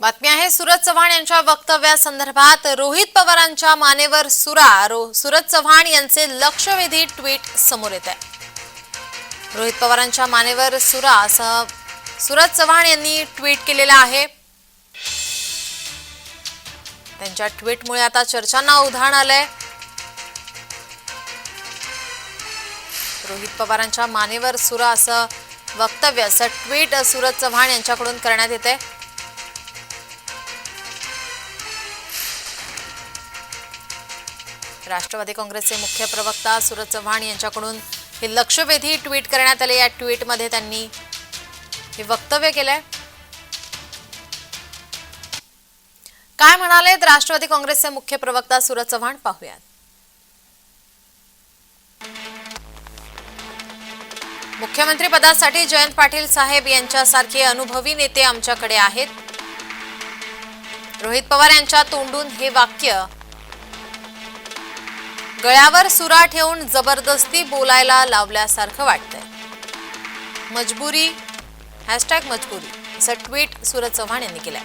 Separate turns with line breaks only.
बातमी आहे सुरज चव्हाण यांच्या वक्तव्यासंदर्भात रोहित पवारांच्या मानेवर सुरा. रो सुरज चव्हाण यांचे लक्षवेधी ट्विट समोर येत आहे. रोहित पवारांच्या मानेवर सुरा असं सुरज चव्हाण यांनी ट्विट केलेलं आहे. त्यांच्या ट्विटमुळे आता चर्चांना उधाण आलंय. रोहित पवारांच्या मानेवर सुरा असं वक्तव्य असं ट्विट सूरज चव्हाण यांच्याकडून करण्यात येते राष्ट्रवादी काँग्रेसचे मुख्य प्रवक्ता सूरज चव्हाण यांच्याकडून हे लक्षवेधी ट्विट करण्यात आले. या ट्विटमध्ये त्यांनी हे वक्तव्य केलंय. काय म्हणालेत राष्ट्रवादी काँग्रेसचे मुख्य प्रवक्ता सूरज चव्हाण? पाहूयात. मुख्यमंत्री पदासाठी जयंत पाटील साहेब यांच्यासारखे अनुभवी नेते आमच्याकडे आहेत. रोहित पवार यांच्या तोंडून हे वाक्य गळ्यावर सुरा ठेवून जबरदस्ती बोलायला लावल्यासारखं वाटतंय. मजबुरी हॅशटॅग मजबुरी असं ट्विट सूरज चव्हाण यांनी केलंय.